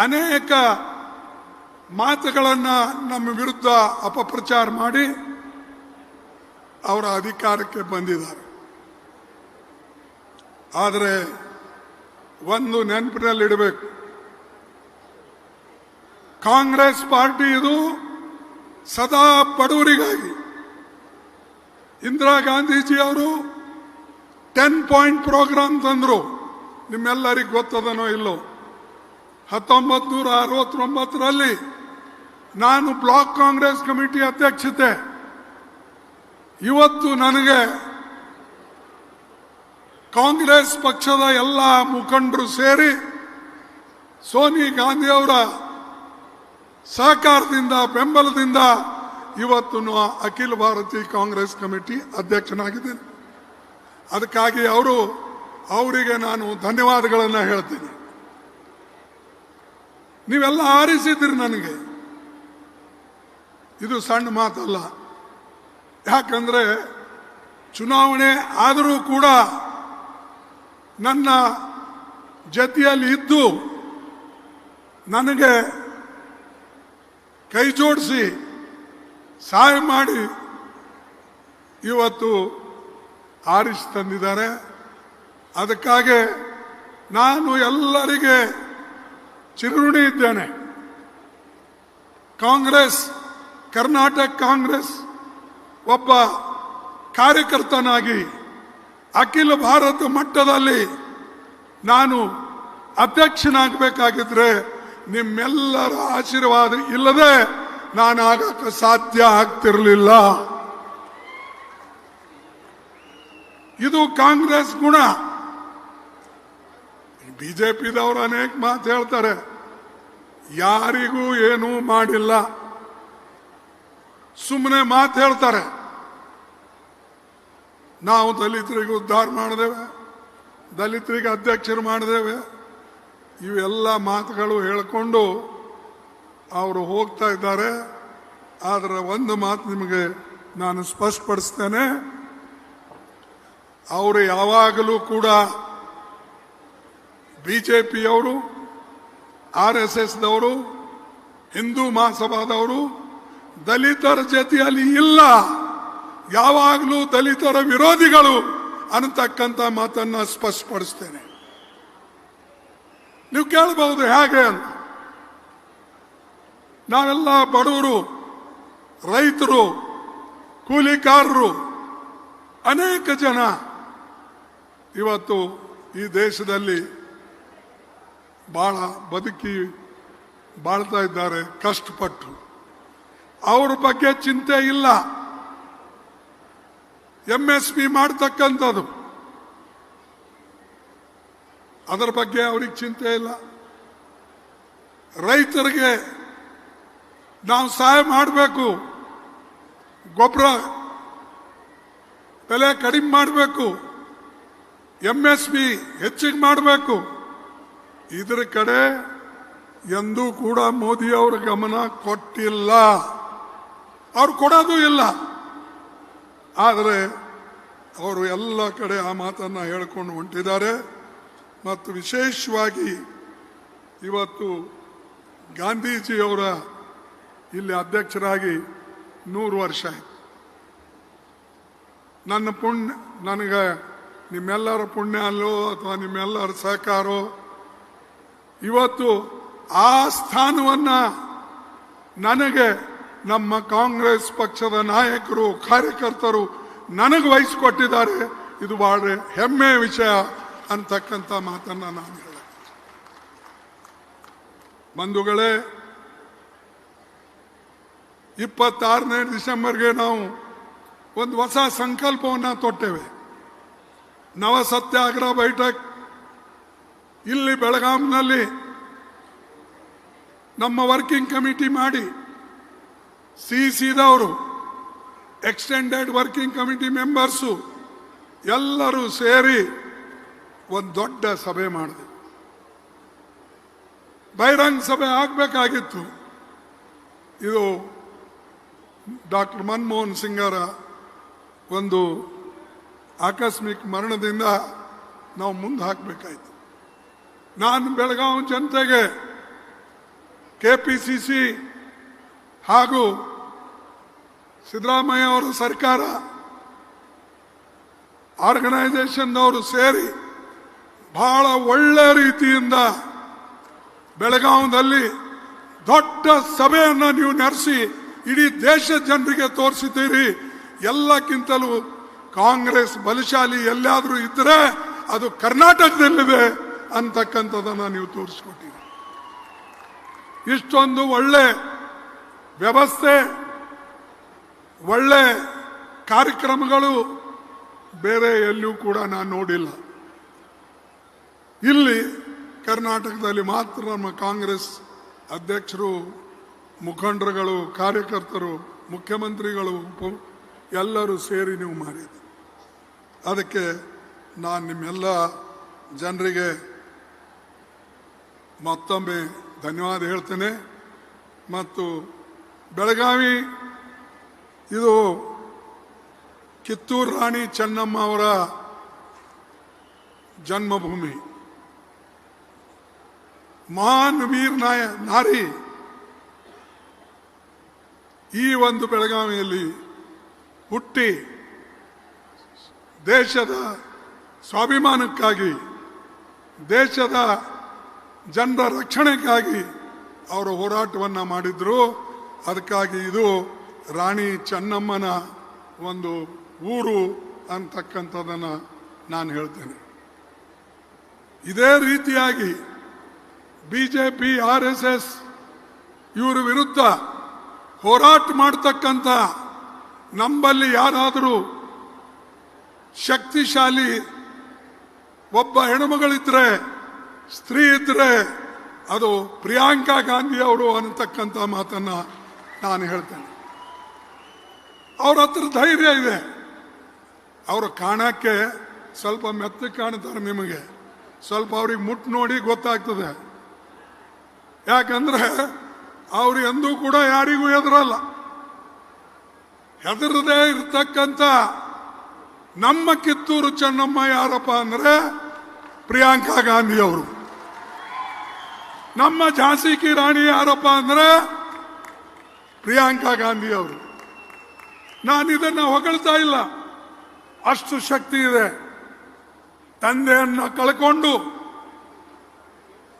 ಅನೇಕ ಮಾತುಗಳನ್ನು ನಮ್ಮ ವಿರುದ್ಧ ಅಪಪ್ರಚಾರ ಮಾಡಿ ಅವರ ಅಧಿಕಾರಕ್ಕೆ ಬಂದಿದ್ದಾರೆ. ಆದರೆ ಒಂದು ನೆನಪಿನಲ್ಲಿಡಬೇಕು ಕಾಂಗ್ರೆಸ್ ಪಾರ್ಟಿ ಇದು ಸದಾ ಬಡವರಿಗಾಗಿ. ಇಂದಿರಾ ಗಾಂಧೀಜಿ ಅವರು ಟೆನ್ ಪಾಯಿಂಟ್ ಪ್ರೋಗ್ರಾಮ್ ತಂದರು. ನಿಮ್ಮೆಲ್ಲರಿಗೂ ಗೊತ್ತದನೋ ಇಲ್ಲೋ? ಹತ್ತೊಂಬತ್ತು ನೂರ ಅರವತ್ತೊಂಬತ್ತರಲ್ಲಿ ನಾನು ಬ್ಲಾಕ್ ಕಾಂಗ್ರೆಸ್ ಕಮಿಟಿ ಅಧ್ಯಕ್ಷತೆ. ಇವತ್ತು ನನಗೆ ಕಾಂಗ್ರೆಸ್ ಪಕ್ಷದ ಎಲ್ಲ ಮುಖಂಡರು ಸೇರಿ ಸೋನಿ ಗಾಂಧಿ ಅವರ ಸಹಕಾರದಿಂದ, ಬೆಂಬಲದಿಂದ ಇವತ್ತು ಅಖಿಲ ಭಾರತೀಯ ಕಾಂಗ್ರೆಸ್ ಕಮಿಟಿ ಅಧ್ಯಕ್ಷನಾಗಿದ್ದೇನೆ. ಅದಕ್ಕಾಗಿ ಅವರು, ಅವರಿಗೆ ನಾನು ಧನ್ಯವಾದಗಳನ್ನು ಹೇಳ್ತೀನಿ. ನೀವೆಲ್ಲ ಆರಿಸಿದ್ರಿ ನನಗೆ. ಇದು ಸಣ್ಣ ಮಾತಲ್ಲ. ಯಾಕಂದ್ರೆ ಚುನಾವಣೆ ಆದರೂ ಕೂಡ ನನ್ನ ಜತೆಯಲ್ಲಿ ಇದ್ದು ನನಗೆ ಕೈ ಜೋಡಿಸಿ ಸಹಾಯ ಮಾಡಿ ಇವತ್ತು ಆರಿಸಿ ತಂದಿದ್ದಾರೆ. ಅದಕ್ಕಾಗಿ ನಾನು ಎಲ್ಲರಿಗೆ ಚಿರುಣಿ ಇದ್ದೇನೆ. ಕಾಂಗ್ರೆಸ್, ಕರ್ನಾಟಕ ಕಾಂಗ್ರೆಸ್, ಒಬ್ಬ ಕಾರ್ಯಕರ್ತನಾಗಿ ಅಖಿಲ ಭಾರತ ಮಟ್ಟದಲ್ಲಿ ನಾನು ಅಧ್ಯಕ್ಷನಾಗಬೇಕಾಗಿದ್ರೆ ನಿಮ್ಮೆಲ್ಲರ ಆಶೀರ್ವಾದ ಇಲ್ಲದೆ ನಾನು ಆಗಕ್ಕೆ ಸಾಧ್ಯ ಆಗ್ತಿರಲಿಲ್ಲ. ಇದು ಕಾಂಗ್ರೆಸ್ ಗುಣ. ಬಿಜೆಪಿದವರು ಅನೇಕ ಮಾತು ಹೇಳ್ತಾರೆ. ಯಾರಿಗೂ ಏನೂ ಮಾಡಿಲ್ಲ. ಸುಮ್ಮನೆ ಮಾತು ಹೇಳ್ತಾರೆ. ನಾವು ದಲಿತರಿಗೆ ಉದ್ಧಾರ ಮಾಡಿದೇವೆ ದಲಿತರಿಗೆ ಅಧ್ಯಕ್ಷರು ಮಾಡಿದೇವೆ ಇವೆಲ್ಲ ಮಾತುಗಳು ಹೇಳಿಕೊಂಡು ಅವರು ಹೋಗ್ತಾ ಇದ್ದಾರೆ. ಆದರೆ ಒಂದು ಮಾತು ನಿಮಗೆ ನಾನು ಸ್ಪಷ್ಟಪಡಿಸ್ತೇನೆ. ಅವರು ಯಾವಾಗಲೂ ಕೂಡ ಬಿಜೆಪಿಯವರು ಆರ್ ಎಸ್ ಎಸ್ದವರು ಹಿಂದೂ ಮಹಾಸಭಾದವರು, ದಲಿತರ ಜೊತೆಯಲ್ಲಿ ಇಲ್ಲ. ಯಾವಾಗಲೂ ದಲಿತರ ವಿರೋಧಿಗಳು ಅನ್ನತಕ್ಕಂಥ ಮಾತನ್ನ ಸ್ಪಷ್ಟಪಡಿಸ್ತೇನೆ. ನೀವು ಕೇಳಬಹುದು ಹೇಗೆ ಅಂತ. ನಾವೆಲ್ಲ ಬಡವರು, ರೈತರು, ಕೂಲಿಕಾರರು, ಅನೇಕ ಜನ ಇವತ್ತು ಈ ದೇಶದಲ್ಲಿ ಬಹಳ ಬದುಕಿ ಬಾಳ್ತಾ ಇದ್ದಾರೆ, ಕಷ್ಟಪಟ್ಟು. ಅವ್ರ ಬಗ್ಗೆ ಚಿಂತೆ ಇಲ್ಲ. ಎಂ ಎಸ್ ಪಿ ಮಾಡ್ತಕ್ಕಂಥದ್ದು. ಅದರ ಬಗ್ಗೆ ಅವ್ರಿಗೆ ಚಿಂತೆ ಇಲ್ಲ. ರೈತರಿಗೆ ನಾವು ಸಹಾಯ ಮಾಡಬೇಕು. ಗೊಬ್ಬರ ಬೆಲೆ ಕಡಿಮೆ ಮಾಡಬೇಕು. ಎಂ ಎಸ್ ಪಿ ಹೆಚ್ಚಿಗೆ ಮಾಡಬೇಕು. ಇದರ ಕಡೆ ಎಂದೂ ಕೂಡ ಮೋದಿ ಅವರ ಗಮನ ಕೊಟ್ಟಿಲ್ಲ. ಅವ್ರು ಕೊಡೋದು ಇಲ್ಲ. ಆದರೆ ಅವರು ಎಲ್ಲ ಕಡೆ ಆ ಮಾತನ್ನು ಹೇಳ್ಕೊಂಡು ಹೊಂಟಿದ್ದಾರೆ. ಮತ್ತು ವಿಶೇಷವಾಗಿ ಇವತ್ತು ಗಾಂಧೀಜಿಯವರ ಇಲ್ಲಿ ಅಧ್ಯಕ್ಷರಾಗಿ ನೂರು ವರ್ಷ ಆಯ್ತು. ನನ್ನ ಪುಣ್ಯ, ನನಗೆ ನಿಮ್ಮೆಲ್ಲರ ಪುಣ್ಯ ಅಲ್ಲೋ ಅಥವಾ ನಿಮ್ಮೆಲ್ಲರ ಸಹಕಾರೋ ಇವತ್ತು ಆ ಸ್ಥಾನವನ್ನು ನನಗೆ ನಮ್ಮ ಕಾಂಗ್ರೆಸ್ ಪಕ್ಷದ ನಾಯಕರು, ಕಾರ್ಯಕರ್ತರು ನನಗೆ ವಹಿಸಿಕೊಟ್ಟಿದ್ದಾರೆ. ಇದು ಬಹಳ ಹೆಮ್ಮೆಯ ವಿಷಯ ಅಂತಕ್ಕಂಥ ಮಾತನ್ನು ನಾನು ಹೇಳ ಬಂಧುಗಳೇ, ಇಪ್ಪತ್ತಾರನೇ ಡಿಸೆಂಬರ್ಗೆ ನಾವು ಒಂದು ಹೊಸ ಸಂಕಲ್ಪವನ್ನು ತೊಟ್ಟೇವೆ. ನವ ಸತ್ಯಾಗ್ರಹ ಬೈಠಕ್ ಇಲ್ಲಿ ಬೆಳಗಾಂನಲ್ಲಿ ನಮ್ಮ ವರ್ಕಿಂಗ್ ಕಮಿಟಿ ಮಾಡಿ ಸಿ ಸಿದವರು ಎಕ್ಸ್ಟೆಂಡೆಡ್ ವರ್ಕಿಂಗ್ ಕಮಿಟಿ ಮೆಂಬರ್ಸು ಎಲ್ಲರೂ ಸೇರಿ ಒಂದು ದೊಡ್ಡ ಸಭೆ ಮಾಡಿದೆ. ಬಹಿರಂಗ ಸಭೆ ಆಗಬೇಕಾಗಿತ್ತು. ಇದು ಡಾಕ್ಟರ್ ಮನಮೋಹನ್ ಸಿಂಗರ ಒಂದು ಆಕಸ್ಮಿಕ ಮರಣದಿಂದ ನಾವು ಮುಂದೆ ಹಾಕಬೇಕಾಯ್ತು. ನಾನು ಬೆಳಗಾವಿ ಜನತೆಗೆ ಕೆ ಪಿ ಸಿ ಸಿ ಹಾಗೂ ಸಿದ್ದರಾಮಯ್ಯ ಅವರ ಸರ್ಕಾರ ಆರ್ಗನೈಸೇಷನ್ನವರು ಸೇರಿ ಬಹಳ ಒಳ್ಳೆ ರೀತಿಯಿಂದ ಬೆಳಗಾವದಲ್ಲಿ ದೊಡ್ಡ ಸಭೆಯನ್ನು ನೀವು ನಡೆಸಿ ಇಡೀ ದೇಶದ ಜನರಿಗೆ ತೋರಿಸಿದ್ದೀರಿ. ಎಲ್ಲಕ್ಕಿಂತಲೂ ಕಾಂಗ್ರೆಸ್ ಬಲಶಾಲಿ ಎಲ್ಲಾದರೂ ಇದ್ದರೆ ಅದು ಕರ್ನಾಟಕದಲ್ಲಿದೆ. ಅಂತಕ್ಕಂಥದ್ದನ್ನು ನೀವು ತೋರಿಸ್ಕೊಟ್ಟಿರಿ. ಇಷ್ಟೊಂದು ಒಳ್ಳೆ ವ್ಯವಸ್ಥೆ, ಒಳ್ಳೆ ಕಾರ್ಯಕ್ರಮಗಳು ಬೇರೆ ಎಲ್ಲೂ ಕೂಡ ನಾನು ನೋಡಿಲ್ಲ. ಇಲ್ಲಿ ಕರ್ನಾಟಕದಲ್ಲಿ ಮಾತ್ರ ನಮ್ಮ ಕಾಂಗ್ರೆಸ್ ಅಧ್ಯಕ್ಷರು, ಮುಖಂಡರುಗಳು, ಕಾರ್ಯಕರ್ತರು, ಮುಖ್ಯಮಂತ್ರಿಗಳು ಎಲ್ಲರೂ ಸೇರಿ ನೀವು ಮಾಡಿದ್ರಿ ಅದಕ್ಕೆ ನಾನು ನಿಮ್ಮೆಲ್ಲ ಜನರಿಗೆ ಮತ್ತೊಮ್ಮೆ ಧನ್ಯವಾದ ಹೇಳ್ತೇನೆ. ಮತ್ತು ಬೆಳಗಾವಿ, ಇದು ಕಿತ್ತೂರು ರಾಣಿ ಚೆನ್ನಮ್ಮ ಅವರ ಜನ್ಮಭೂಮಿ. ಮಹಾನ್ ವೀರ್ ನಾಯ, ನಾರಿ. ಈ ಒಂದು ಬೆಳಗಾವಿಯಲ್ಲಿ ಹುಟ್ಟಿ ದೇಶದ ಸ್ವಾಭಿಮಾನಕ್ಕಾಗಿ, ದೇಶದ ಜನರ ರಕ್ಷಣೆಗಾಗಿ ಅವರು ಹೋರಾಟವನ್ನು ಮಾಡಿದ್ರು. ಅದಕ್ಕಾಗಿ ಇದು ರಾಣಿ ಚೆನ್ನಮ್ಮನ ಒಂದು ಊರು ಅಂತಕ್ಕಂಥದ್ದನ್ನು ನಾನು ಹೇಳ್ತೇನೆ. ಇದೇ ರೀತಿಯಾಗಿ B J P R S S ಇವರ ವಿರುದ್ಧ ಹೋರಾಟ ಮಾಡ್ತಕ್ಕಂಥ ನಮ್ಮಲ್ಲಿ ಯಾರಾದರೂ ಶಕ್ತಿಶಾಲಿ ಒಬ್ಬ ಹೆಣ್ಮಗಳಿದ್ರೆ ಸ್ತ್ರೀ ಇದ್ರೆ ಅದು ಪ್ರಿಯಾಂಕಾ ಗಾಂಧಿ ಅವರು ಅನ್ನತಕ್ಕಂಥ ಮಾತನ್ನ ನಾನು ಹೇಳ್ತೇನೆ. ಅವ್ರ ಹತ್ರ ಧೈರ್ಯ ಇದೆ. ಅವರು ಕಾಣಕ್ಕೆ ಸ್ವಲ್ಪ ಮೆತ್ತಗೆ ಕಾಣ್ತಾರೆ ನಿಮಗೆ. ಸ್ವಲ್ಪ ಅವ್ರಿಗೆ ಮುಟ್ ನೋಡಿ ಗೊತ್ತಾಗ್ತದೆ. ಯಾಕಂದ್ರೆ ಅವ್ರು ಎಂದೂ ಕೂಡ ಯಾರಿಗೂ ಹೆದರಲ್ಲ. ಹೆದರದೇ ಇರ್ತಕ್ಕಂಥ ನಮ್ಮ ಕಿತ್ತೂರು ಚೆನ್ನಮ್ಮ ಯಾರಪ್ಪ ಅಂದ್ರೆ ಪ್ರಿಯಾಂಕಾ ಗಾಂಧಿ ಅವರು ನಮ್ಮ ಝಾನ್ಸಿ ಕಿ ರಾಣಿ ಯಾರಪ್ಪ ಅಂದ್ರೆ ಪ್ರಿಯಾಂಕಾ ಗಾಂಧಿ ಅವರು ನಾನು ಇದನ್ನ ಹೊಗಳ್ತಾ ಇಲ್ಲ. ಅಷ್ಟು ಶಕ್ತಿ ಇದೆ. ತಂದೆಯನ್ನು ಕಳ್ಕೊಂಡು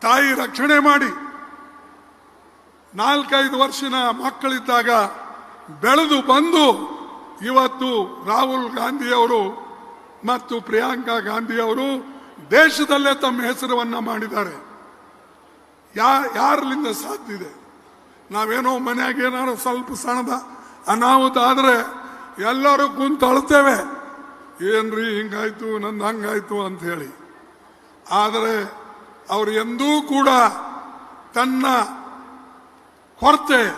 ತಾಯಿ ರಕ್ಷಣೆ ಮಾಡಿ ನಾಲ್ಕೈದು ವರ್ಷನ ಮಕ್ಕಳಿದ್ದಾಗ ಬೆಳೆದು ಬಂದು ಇವತ್ತು ರಾಹುಲ್ ಗಾಂಧಿ ಅವರು ಮತ್ತು ಪ್ರಿಯಾಂಕಾ ಗಾಂಧಿ ಅವರು ದೇಶದಲ್ಲೇ ತಮ್ಮ ಹೆಸರನ್ನ ಮಾಡಿದ್ದಾರೆ. ಯಾ ಯಾರಲಿಂದ ಸಾಧ್ಯ ಇದೆ ನಾವೇನೋ ಮನ್ಯಾಗ ಏನಾರು ಸ್ವಲ್ಪ ಸಣ್ಣದ ಅನಾಹುತ ಆದರೆ ಎಲ್ಲರೂ ಕುಂತು ಅಳ್ತೇವೆ. ಏನ್ರಿ ಹಿಂಗಾಯ್ತು, ನಂದು ಹಂಗಾಯ್ತು ಅಂತ ಹೇಳಿ. ಆದರೆ ಅವರು ಎಂದೂ ಕೂಡ ತನ್ನ ಕೊರತೆ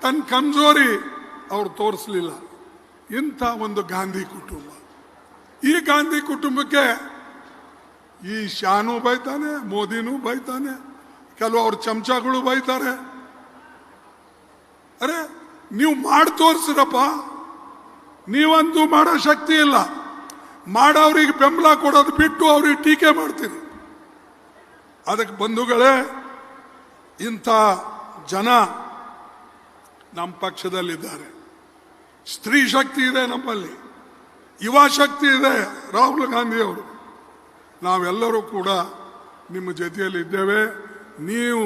ತನ್ನ ಕಮ್ಜೋರಿ ಅವರು ತೋರಿಸಲಿಲ್ಲ. ಇಂಥ ಒಂದು ಗಾಂಧಿ ಕುಟುಂಬ. ಈ ಗಾಂಧಿ ಕುಟುಂಬಕ್ಕೆ ಈ ಶಾನೂ ಬೈತಾನೆ, ಮೋದಿನೂ ಬೈತಾನೆ ಕೆಲವು ಅವ್ರ ಚಮಚಗಳು ಬೈತಾರೆ. ಅರೆ, ನೀವು ಮಾಡಿ ತೋರಿಸಿರಪ್ಪ ನೀವಂತೂ ಮಾಡೋ ಶಕ್ತಿ ಇಲ್ಲ. ಮಾಡೋರಿಗೆ ಬೆಂಬಲ ಕೊಡೋದು ಬಿಟ್ಟು ಅವ್ರಿಗೆ ಟೀಕೆ ಮಾಡ್ತೀರಿ. ಅದಕ್ಕೆ ಬಂಧುಗಳೇ, ಇಂಥ ಜನ ನಮ್ಮ ಪಕ್ಷದಲ್ಲಿದ್ದಾರೆ. ಸ್ತ್ರೀ ಶಕ್ತಿ ಇದೆ ನಮ್ಮಲ್ಲಿ. ಯುವ ಶಕ್ತಿ ಇದೆ ರಾಹುಲ್ ಗಾಂಧಿಯವರು. ನಾವೆಲ್ಲರೂ ಕೂಡ ನಿಮ್ಮ ಜೊತೆಯಲ್ಲಿ ಇದ್ದೇವೆ ನೀವು